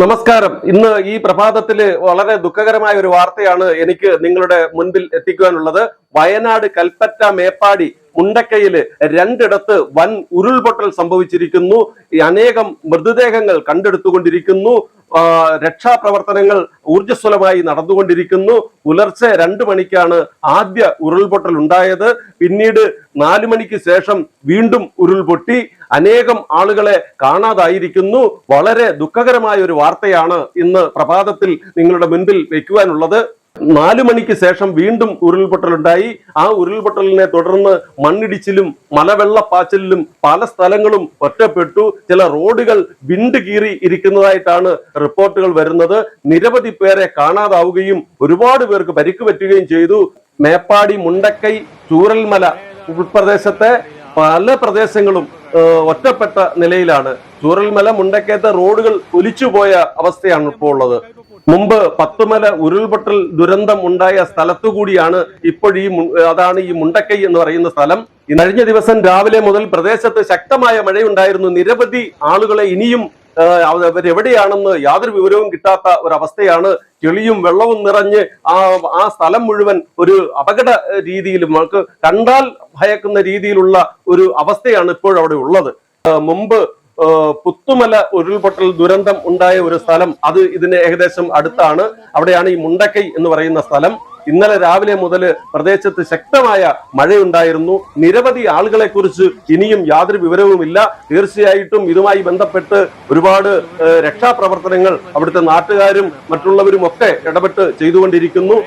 നമസ്കാരം. ഇന്ന് ഈ പ്രഭാതത്തിൽ വളരെ ദുഃഖകരമായ ഒരു വാർത്തയാണ് എനിക്ക് നിങ്ങളുടെ മുൻപിൽ എത്തിക്കുവാനുള്ളത്. വയനാട് കൽപ്പറ്റ മേപ്പാടി മുണ്ടക്കയിൽ രണ്ടിടത്ത് വൻ ഉരുൾപൊട്ടൽ സംഭവിച്ചിരിക്കുന്നു. അനേകം മൃതദേഹങ്ങൾ കണ്ടെടുത്തുകൊണ്ടിരിക്കുന്നു. രക്ഷാപ്രവർത്തനങ്ങൾ ഊർജസ്വലമായി നടന്നുകൊണ്ടിരിക്കുന്നു. പുലർച്ചെ രണ്ടു മണിക്കാണ് ആദ്യ ഉരുൾപൊട്ടൽ ഉണ്ടായത്. പിന്നീട് നാലു മണിക്ക് ശേഷം വീണ്ടും ഉരുൾപൊട്ടി. അനേകം ആളുകളെ കാണാതായിരിക്കുന്നു. വളരെ ദുഃഖകരമായ ഒരു വാർത്തയാണ് ഇന്ന് പ്രഭാതത്തിൽ നിങ്ങളുടെ മുൻപിൽ വെക്കുവാനുള്ളത്. നാലു മണിക്ക് ശേഷം വീണ്ടും ഉരുൾപൊട്ടലുണ്ടായി. ആ ഉരുൾപൊട്ടലിനെ തുടർന്ന് മണ്ണിടിച്ചിലും മലവെള്ളപ്പാച്ചിലും പല സ്ഥലങ്ങളും ഒറ്റപ്പെട്ടു. ചില റോഡുകൾ വിണ്ട് കീറി ഇരിക്കുന്നതായിട്ടാണ് റിപ്പോർട്ടുകൾ വരുന്നത്. നിരവധി പേരെ കാണാതാവുകയും ഒരുപാട് പേർക്ക് പരിക്ക് പറ്റുകയും ചെയ്തു. മേപ്പാടി മുണ്ടക്കൈ ചൂരൽമല ഉൾപ്രദേശത്തെ പല പ്രദേശങ്ങളും ഒറ്റപ്പെട്ട നിലയിലാണ്. ചൂരൽമല മുണ്ടക്കയത്തെ റോഡുകൾ ഒലിച്ചുപോയ അവസ്ഥയാണ് ഇപ്പോൾ ഉള്ളത്. മുമ്പ് പത്തുമല ഉരുൾപൊട്ടൽ ദുരന്തം ഉണ്ടായ സ്ഥലത്തു കൂടിയാണ് ഇപ്പോൾ ഈ അതാണ് ഈ മുണ്ടക്കൈ എന്ന് പറയുന്ന സ്ഥലം. കഴിഞ്ഞ ദിവസം രാവിലെ മുതൽ പ്രദേശത്ത് ശക്തമായ മഴയുണ്ടായിരുന്നു. നിരവധി ആളുകളെ ഇനിയും അവരെവിടെയാണെന്ന് യാതൊരു വിവരവും കിട്ടാത്ത ഒരവസ്ഥയാണ്. ചെളിയും വെള്ളവും നിറഞ്ഞ് ആ ആ സ്ഥലം മുഴുവൻ ഒരു അപകട രീതിയിലും കണ്ടാൽ ഭയക്കുന്ന രീതിയിലുള്ള ഒരു അവസ്ഥയാണ് ഇപ്പോഴവിടെ ഉള്ളത്. മുമ്പ് പുത്തുമല ഉരുൾപൊട്ടൽ ദുരന്തം ഉണ്ടായ ഒരു സ്ഥലം. അത് ഇതിന് ഏകദേശം അടുത്താണ്. അവിടെയാണ് ഈ മുണ്ടക്കൈ എന്ന് പറയുന്ന സ്ഥലം. ഇന്നലെ രാവിലെ മുതൽ പ്രദേശത്ത് ശക്തമായ മഴയുണ്ടായിരുന്നു. നിരവധി ആളുകളെ കുറിച്ച് ഇനിയും യാതൊരു വിവരവുമില്ല. തീർച്ചയായിട്ടും ഇതുമായി ബന്ധപ്പെട്ട് ഒരുപാട് രക്ഷാപ്രവർത്തനങ്ങൾ അവിടുത്തെ നാട്ടുകാരും മറ്റുള്ളവരും ഒക്കെ ഇടപെട്ട് ചെയ്തുകൊണ്ടിരിക്കുന്നു.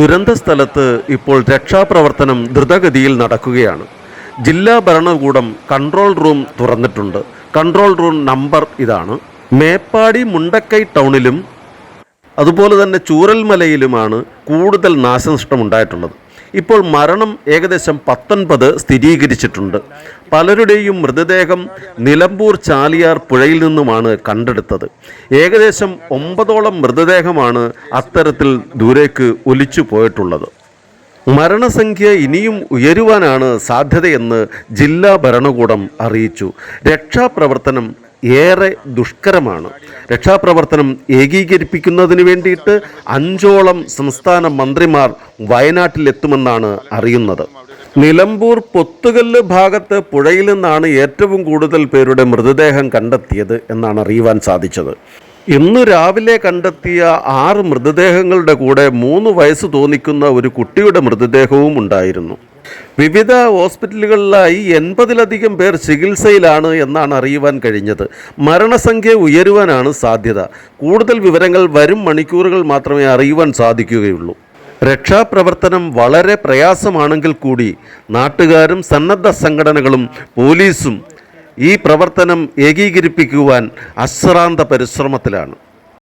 ദുരന്ത സ്ഥലത്ത് ഇപ്പോൾ രക്ഷാപ്രവർത്തനം ദ്രുതഗതിയിൽ നടക്കുകയാണ്. ജില്ലാ ഭരണകൂടം കൺട്രോൾ റൂം തുറന്നിട്ടുണ്ട്. കൺട്രോൾ റൂം നമ്പർ ഇതാണ്. മേപ്പാടി മുണ്ടക്കൈ ടൗണിലും അതുപോലെ തന്നെ ചൂരൽമലയിലുമാണ് കൂടുതൽ നാശനഷ്ടം ഉണ്ടായിട്ടുള്ളത് ഇപ്പോൾ മരണം ഏകദേശം പത്തൊൻപത് സ്ഥിരീകരിച്ചിട്ടുണ്ട്. പലരുടെയും മൃതദേഹം നിലമ്പൂർ ചാലിയാർ പുഴയിൽ നിന്നുമാണ് കണ്ടെടുത്തത്. ഏകദേശം ഒമ്പതോളം മൃതദേഹമാണ് അത്തരത്തിൽ ദൂരേക്ക് ഒലിച്ചു പോയിട്ടുള്ളത്. മരണസംഖ്യ ഇനിയും ഉയരുവാനാണ് സാധ്യതയെന്ന് ജില്ലാ ഭരണകൂടം അറിയിച്ചു. രക്ഷാപ്രവർത്തനം ഏറെ ദുഷ്കരമാണ്. രക്ഷാപ്രവർത്തനം ഏകീകരിപ്പിക്കുന്നതിന് വേണ്ടിയിട്ട് അഞ്ചോളം സംസ്ഥാന മന്ത്രിമാർ വയനാട്ടിലെത്തുമെന്നാണ് അറിയുന്നത്. നിലമ്പൂർ പൊത്തുകല്ല് ഭാഗത്ത് പുഴയിൽ നിന്നാണ് ഏറ്റവും കൂടുതൽ പേരുടെ മൃതദേഹം കണ്ടെത്തിയത് എന്നാണ് അറിയുവാൻ സാധിച്ചത്. ഇന്ന് രാവിലെ കണ്ടെത്തിയ ആറ് മൃതദേഹങ്ങളുടെ കൂടെ മൂന്ന് വയസ്സ് തോന്നിക്കുന്ന ഒരു കുട്ടിയുടെ മൃതദേഹവും ഉണ്ടായിരുന്നു. വിവിധ ഹോസ്പിറ്റലുകളിലായി എൺപതിലധികം പേർ ചികിത്സയിലാണ് എന്നാണ് അറിയുവാൻ കഴിഞ്ഞത്. മരണസംഖ്യ ഉയരുവാനാണ് സാധ്യത. കൂടുതൽ വിവരങ്ങൾ വരും മണിക്കൂറുകൾ മാത്രമേ അറിയുവാൻ സാധിക്കുകയുള്ളൂ. രക്ഷാപ്രവർത്തനം വളരെ പ്രയാസമാണെങ്കിൽ കൂടി നാട്ടുകാരും സന്നദ്ധ സംഘടനകളും പോലീസും ഈ പ്രവർത്തനം ഏകീകരിപ്പിക്കുവാൻ അശ്രാന്ത പരിശ്രമത്തിലാണ്.